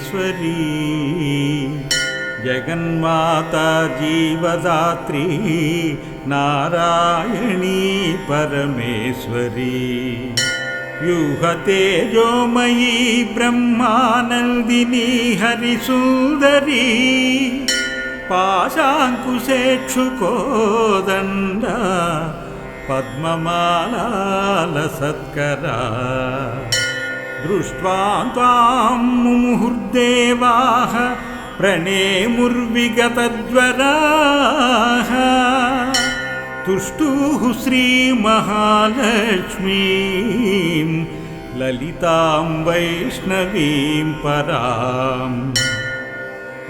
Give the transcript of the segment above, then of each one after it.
జగన్మాతామహేశ్వరీ జగన్మాతా జీవదాత్రి నారాయణీ పరమేశ్వరీ. వ్యూహతేజోమయీ బ్రహ్మానందినీ హరిసుందరీ. పాశాంకుశేక్షుకోదండ పద్మమాల సత్కరా. दृष्ट्वा त्वां मुहुर्देवाः प्रणेमुर्विगतज्वराः तुष्टुः श्रीमहालक्ष्मीं ललितां वैष्णवीं पराम्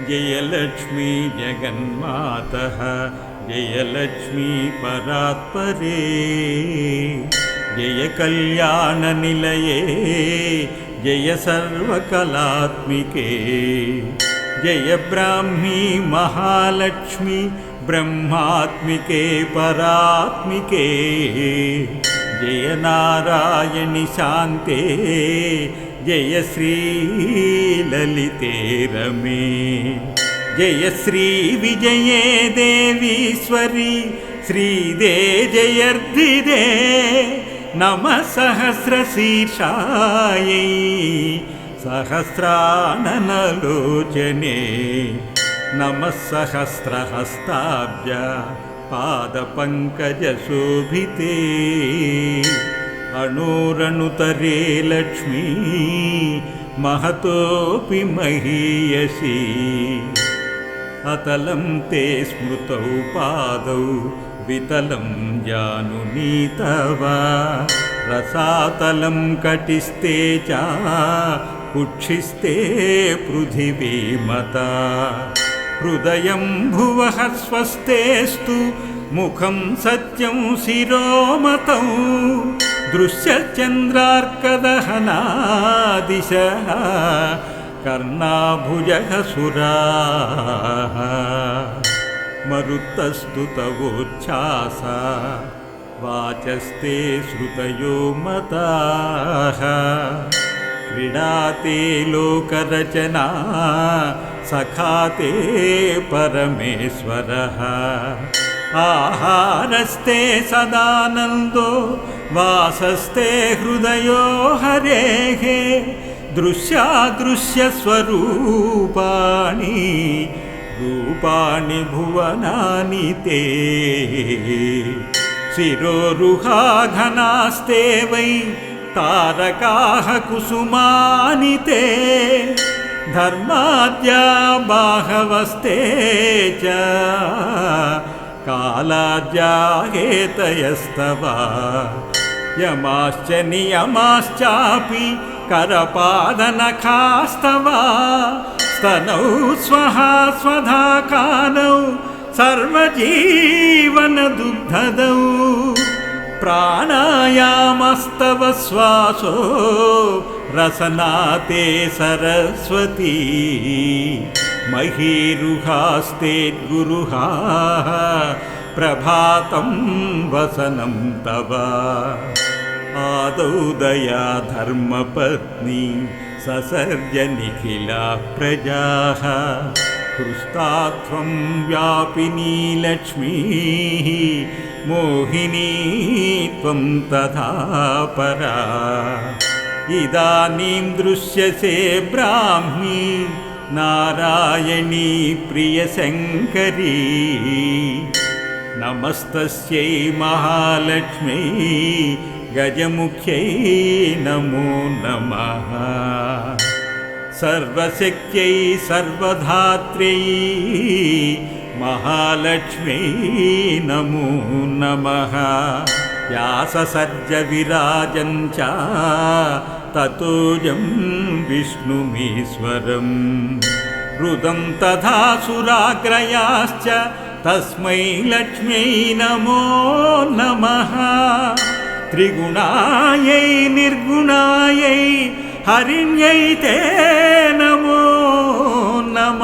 जयलक्ष्मी जगन्मातः जयलक्ष्मी परात्परे जय कल्याणनिलये जय सर्वकलात्मिके जय ब्राह्मी महालक्ष्मी ब्रह्मात्मिके परात्मिके जय नारायणि शान्ते जय श्रीललिते रमे जय श्रीविजये देवीश्वरि श्रीदे जयर्धिदे नमः सहस्रशीर्षायै सहस्राननलोचने नमः सहस्रहस्ताब्ज पादपङ्कजशोभिते अणोरनुतरे लक्ष्मी महतोऽपि महीयसी। अतलं ते स्मृतौ पादौ వితలం జాను నీతవా రసాతలం కటిస్తే చా కుక్షిస్తే పృథివీమత హృదయం భువ స్వస్థేస్తు ముఖం సత్యం శిరోమతం. దృశ్యచంద్రార్కదహనాదిశ కర్ణాభుజ సురా मरुत्तस्तु तवोच्छ्वास वाचस्ते श्रुतयो मताः। क्रीडाते लोकरचना सखाते परमेश्वरः। आहारस्ते सदानन्दो वासस्ते हृदयो हरेः। दृश्यादृश्यस्वरूपाणि रूपाणि भुवनानि ते शिरोरुहाघनास्ते वै तारकाः कुसुमानि ते धर्माद्या बाहवस्ते च कालाद्या हेतयस्तव यमाश्च नियमाश्चापि करपादनखास्तव स्तनौ स्वः स्वधा कानौ सर्वजीवनदुग्धदौ। प्राणायामस्तव श्वासो रसनाते सरस्वती। महीरुहास्ते गुरुः प्रभातं वसनं तव। आदौ दया धर्मपत्नी ससर्ज निखिला प्रजाः हृस्तात्वं व्यापिनी लक्ष्मीः मोहिनी त्वं तथा परा। इदानीं दृश्यसे ब्राह्मी नारायणी प्रियशङ्करी। नमस्तस्यै महालक्ष्म्यै गजमुख्यै नमो नमः सर्वशक्त्यै सर्वधात्र्यै महालक्ष्म्यै नमो नमः व्याससज्जविराजं च ततोजं विष्णुमीश्वरम् रुदं तथा सुराग्रयाश्च तस्मै लक्ष्म्यै नमो नमः త్రిగుణాయై నిర్గుణాయై హరిణ్యైతే నమో నమ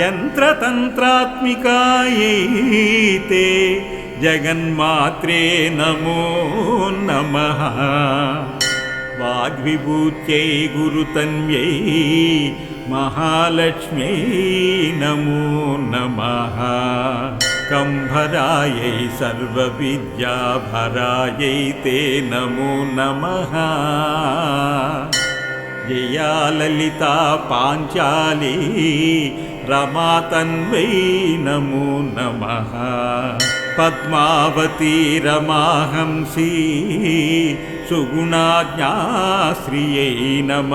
యంత్రతంత్రాత్మికాయైతే జగన్మాత్రే నమో నమ వాగ్విభూత్యై గురుతన్యై మహాలక్ష్మ్యై నమో నమ కంభరాయై సర్వవిద్యాభరాయై తే నమో నమ. జయా లలితా పాంచాలి రమాతన్వై నమో నమ. పద్మావతీ రమాహంసీ సుగుణాజ్ఞాశ్రియై నమ.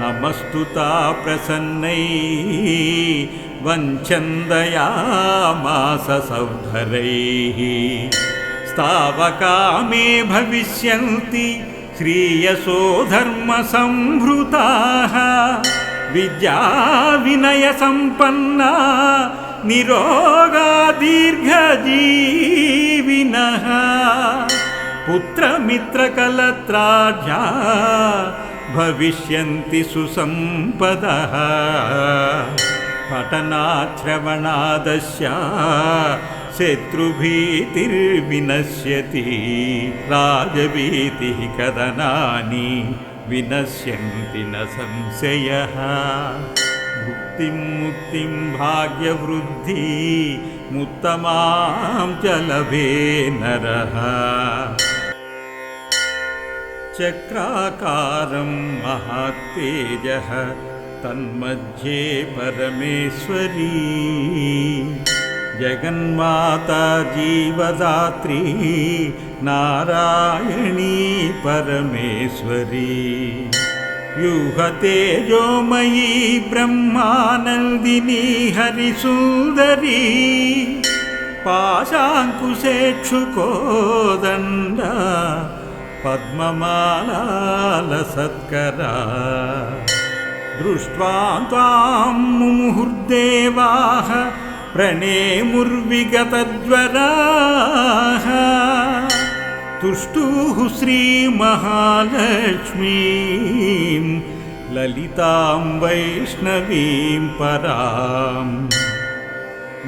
నమస్తుతా ప్రసన్నై వంచందయామాస సౌధరైः స్థావకామే భవిష్యంతి శ్రీయసో ధర్మ సంభృతాः విద్యా వినయ సంపన్నా నిరోగా దీర్ఘజీవినः पठनाश्रवणादश्या शत्रुभीतिर्विनश्यति राजभीतिः कथनानि विनश्यन्ति न संशयः। भुक्तिं मुक्तिं भाग्यवृद्धि मुत्तमां च लभे नरः। चक्राकारं महात्तेजः तन्मध्ये परमेश्वरी जगन्माता जीवदात्री नारायणी परमेश्वरी व्यूहतेजोमयी ब्रह्मानन्दिनी हरिसुन्दरी पाशाङ्कुशेक्षुकोदण्ड पद्ममाला सत्करा दृष्ट्वा त्वां मुहुर्देवाः प्रणेमुर्विगतज्वराः तुष्टुः श्रीमहालक्ष्मीं ललितां वैष्णवीं पराम्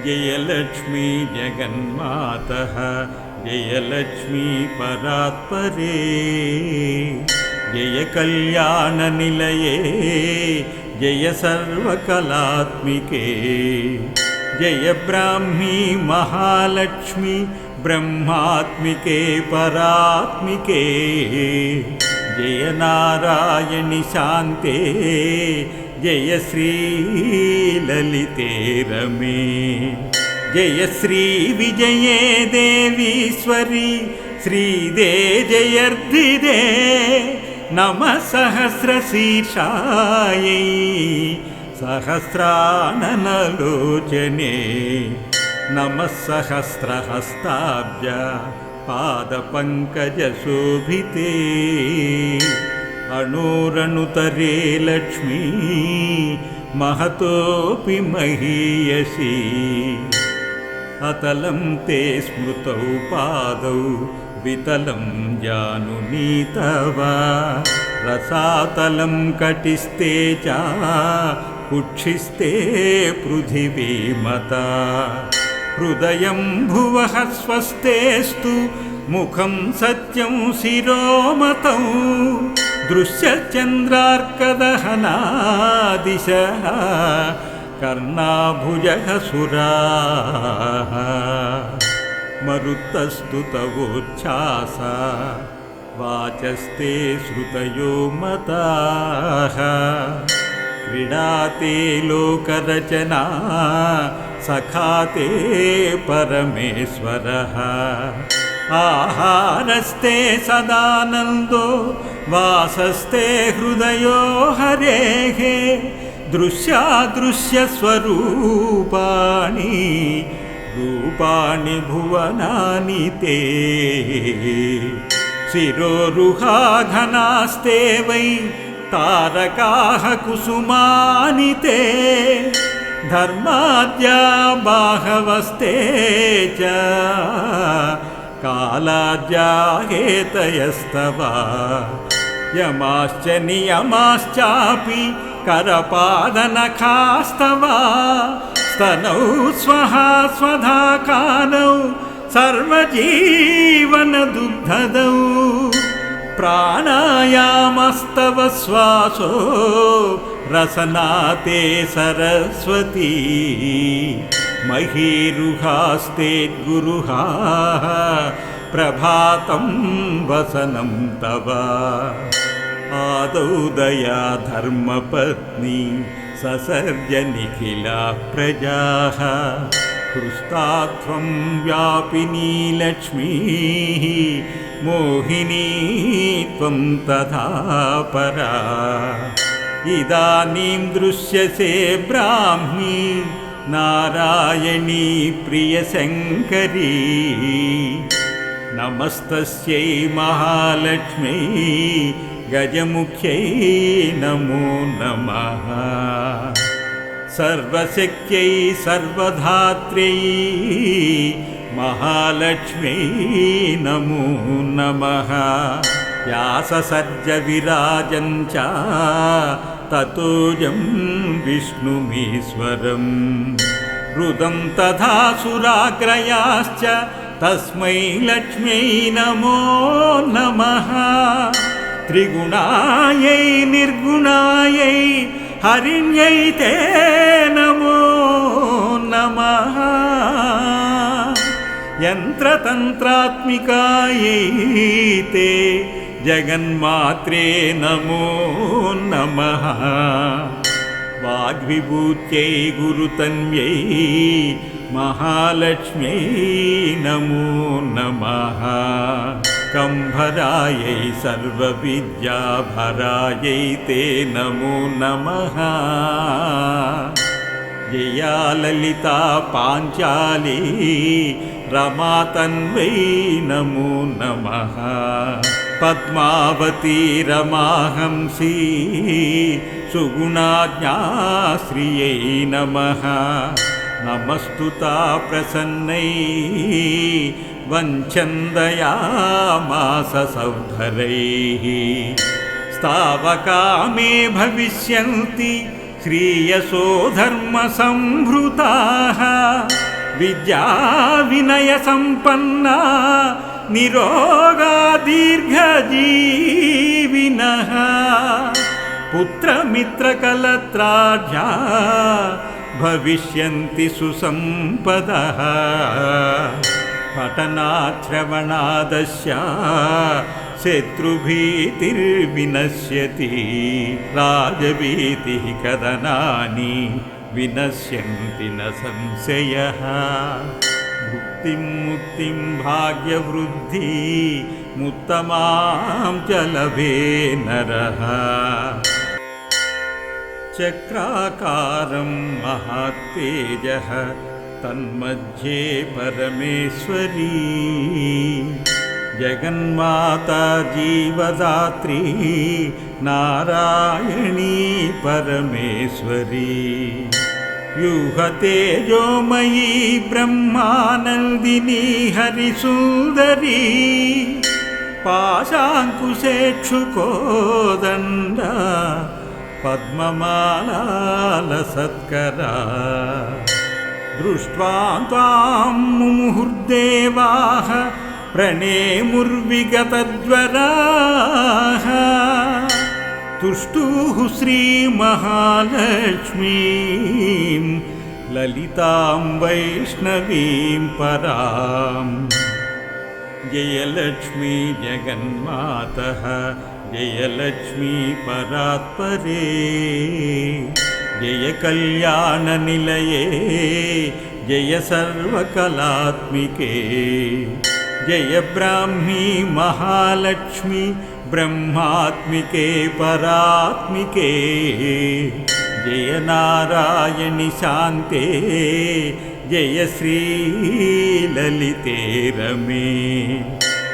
जयलक्ष्मी जगन्मातः जयलक्ष्मी परात्परे। జయ కళ్యాణ నిలయే జయ కళ్యాణనిలయే జయ సర్వకళాత్మికే. జయ బ్రాహ్మీ మహాలక్ష్మి బ్రహ్మాత్మికే పరాత్మికే. జయ నారాయణి శాంతే జయ శ్రీ లలితే రమే. జయ శ్రీ విజయే దేవీశ్వరి శ్రీదే జయర్ధిదే. नमः सहस्रशीर्षायै सहस्राननलोचने नमः नमसहस्रहस्ताब्जा पादपङ्कजशोभिते अणोरनुतरे लक्ष्मी महतोऽपि महीयसी। अतलं ते स्मृतौ पादौ వితలం జాను నీతవా రసాతలం కటిస్తే చా కుక్షిస్తే పృథివీమత హృదయం భువః స్వస్థేస్తు ముఖం సత్యం శిరోమతం. దృశ్యచంద్రార్కదహనాదిశ కర్ణాభుజ సురా मरुत्तस्तु तवोच्छ्वास वाचस्ते श्रुतयो मताः। क्रीडाते लोकरचना सखाते परमेश्वरः। आहारस्ते सदानन्दो वासस्ते हृदयो हरेः। दृश्यादृश्यस्वरूपाणि रूपाणि भुवनानि ते शिरोरुहाघनास्ते वै तारकाः कुसुमानि ते धर्माद्या बाहवस्ते च कालाद्या हेतयस्तव यमाश्च नियमाश्चापि करपादनखास्तव स्तनौ स्वहा स्वधा कालौ सर्वजीवनदुग्धदौ। प्राणायामस्तव श्वासो रसनाते सरस्वती। महीरुहास्तेद्गुरुहा प्रभातं वसनं तव। आदौ दया धर्मपत्नी ससर्ज निखिला प्रजाः हृस्ता त्वं व्यापिनी लक्ष्मीः मोहिनी त्वं तथा परा। इदानीं दृश्यसे ब्राह्मी नारायणी प्रियशङ्करी। नमस्तस्यै महालक्ष्म्यै गजमुख्यै नमो। नमः सर्वशक्त्यै सर्वधात्र्यै महालक्ष्म्यै नमो नमः। व्याससर्जविराजं च ततोजं विष्णुमीश्वरम्। रुदं तथा सुराग्रयाश्च तस्मै लक्ष्म्यै नमो नमः త్రిగుణాయై నిర్గుణాయై హరిణ్యై తే నమో నమ. యంత్రతంత్రాత్మికాయై తే జగన్మాత్రే నమో నమ. వాగ్విభూత్యై గురుతన్యై మహాలక్ష్మ్యై నమో నమ. కంభరాయై సర్వవిద్యాభరాయై తే నమో నమ. జయా లలిత పాంచాలి రమాతన్వై నమో నమ. పద్మావతి రమాహంసి సుగుణాజ్ఞాశ్రియై నమ. నమస్తుతా ప్రసన్నై वञ्चन्दयामास सौधरैः स्तावकामे भविष्यन्ति श्रीयसो धर्मसम्भृताः विद्याविनयसम्पन्ना निरोगा दीर्घजीविनः पुत्रमित्रकलत्राढ्या भविष्यन्ति सुसम्पदः पठनाश्रवणादस्य शत्रुभीतिर्विनश्यति। राजभीतिः कदनानि विनश्यन्ति न संशयः। मुक्तिं मुक्तिं भाग्यवृद्धि मुत्तमां च लभे नरः। चक्राकारं महात्तेजः तन्मध्ये परमेश्वरी जगन्माता जीवदात्री नारायणी परमेश्वरी व्यूहतेजोमयी ब्रह्मानन्दिनी हरिसुन्दरी पाशाङ्कुशेक्षुकोदण्ड पद्ममालालसत्करा दृष्ट्वा त्वां मुहुर्देवाः प्रणेमुर्विगतज्वराः तुष्टुः श्रीमहालक्ष्मीं ललितां वैष्णवीं पराम् जयलक्ष्मी जगन्मातः जयलक्ष्मी परात्परे जय कल्याणनिलये जय सर्वकलात्मिके जय ब्राह्मी महालक्ष्मी ब्रह्मात्मिके परात्मिके जय नारायणि शान्ते जय श्रीललिते रमे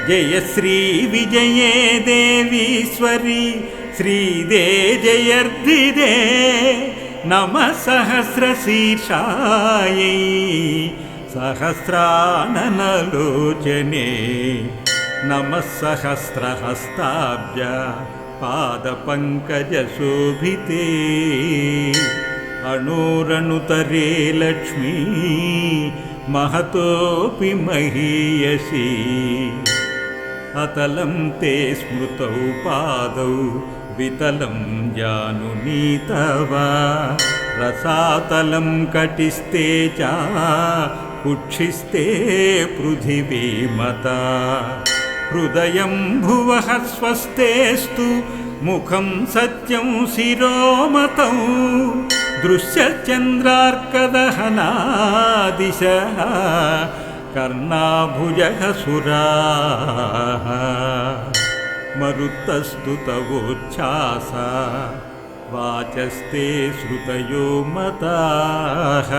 जय श्रीविजये देवीश्वरि श्रीदे जयर्धिदे नमः सहस्रशीर्षायै सहस्राननलोचने नमः सहस्रहस्ताब्ज पादपङ्कजशोभिते अणोरनुतरे लक्ष्मी महतोऽपि महीयसी। अतलं ते स्मृतौ पादौ వితలం జాను నీతవా రసాతలం కటిస్తే చా కుక్షిస్తే పృథివీమత హృదయం భువ స్వస్థేస్తు ముఖం సత్యం శిరోమత. దృశ్యచంద్రార్కదహనాదిశ కర్ణాభుజ సురా मरुत्तस्तु तवोच्छ्वास वाचस्ते श्रुतयो मताः।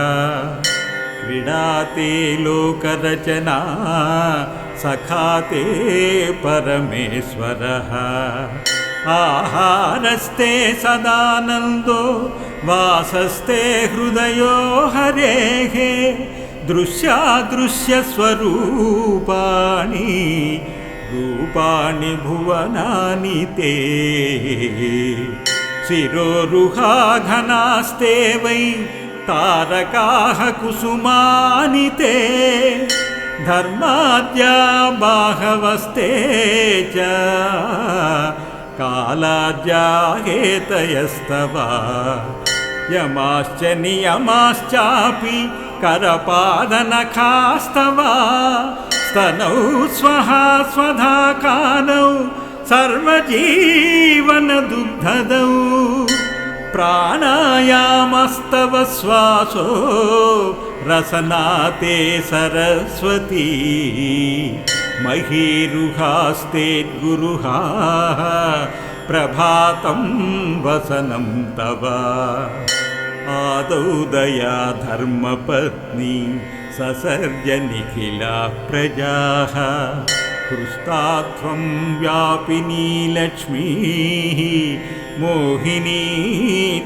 क्रीडाते लोकरचना सखाते परमेश्वरः। आहारस्ते सदानन्दो वासस्ते हृदयो हरेः। दृश्यादृश्यस्वरूपाणि रूपाणि भुवनानि ते शिरोरुहाघनास्ते वै तारकाः कुसुमानि ते धर्माद्या बाहवस्ते च कालाद्या हेतयस्तव यमाश्च नियमाश्चापि करपादनखास्तव स्तनौ स्वः स्वधा कानौ सर्वजीवनदुग्धदौ। प्राणायामस्तव श्वासो रसनाते सरस्वती। महीरुहास्तेद्गुरुहा प्रभातं वसनं तव। आदौ दया धर्मपत्नी ससर्ज निखिला प्रजाः हृष्टात्वं व्यापिनी लक्ष्मीः मोहिनी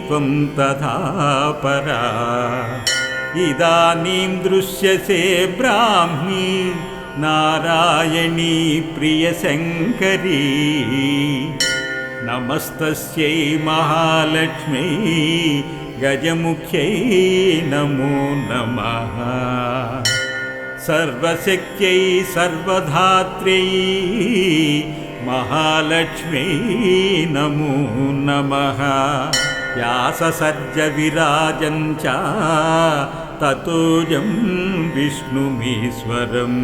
त्वं तथा परा। इदानीं दृश्यसे ब्राह्मी नारायणी प्रियशङ्करी। नमस्तस्यै महालक्ष्म्यै गजमुख्यै नमो। नमः सर्वशक्त्यै सर्वधात्र्यै महालक्ष्म्यै नमो नमः। व्याससज्जविराजं च ततोजं विष्णुमीश्वरम्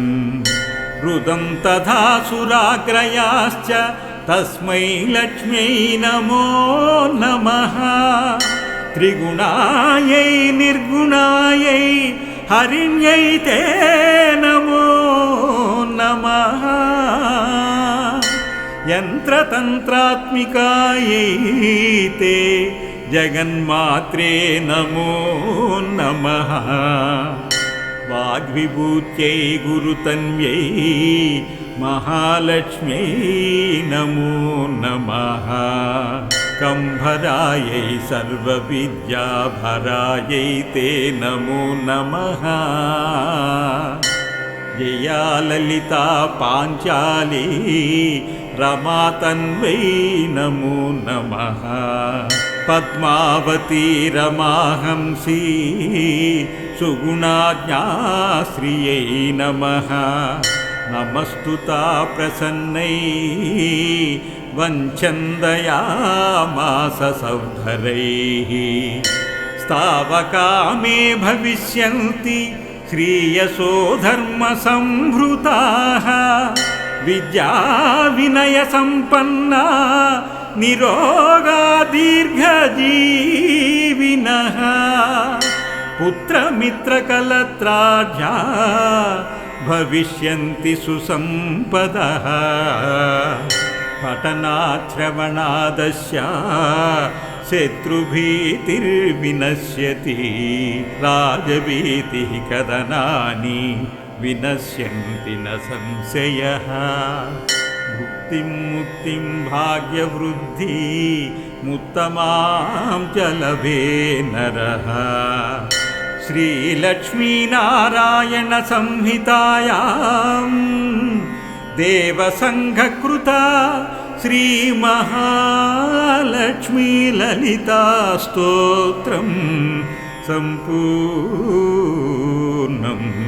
रुदं तथा सुराग्रयाश्च तस्मै लक्ष्म्यै नमो नमः త్రిగుణాయై నిర్గుణాయై హరిణ్యై తే నమో నమ. యంత్రతంత్రాత్మికాయై తే జగన్మాత్రే నమో నమ. వాగ్విభూత్యై గురుతన్యై మహాలక్ష్మ్యై నమో నమ. కంభరాయై సర్వవిద్యాభరాయై తే నమో నమ. జయా లలిత పాంచాలి రమాతన్వై నమో నమ. పద్మావతి రమాహంసి సుగుణాజ్ఞాశ్రియై నమ. నమస్తుతా ప్రసన్నై वञ्चन्दयामास सौधरैः स्तावकामे भविष्यन्ति श्रीयसो धर्मसम्भृताः विद्याविनयसम्पन्ना निरोगा दीर्घजीविनः पुत्रमित्रकलत्राढ्या भविष्यन्ति सुसम्पदः पठनाश्रवणादस्य शत्रुभीतिर्विनश्यति राजभीतिः कदनानि विनश्यन्ति न संशयः मुक्तिं मुक्तिं भाग्यवृद्धि मुत्तमां च लभे नरः श्रीलक्ष्मीनारायणसंहितायां దేవసంఘకృత శ్రీమహాలక్ష్మీలలితాస్తోత్రం सम्पूर्णम्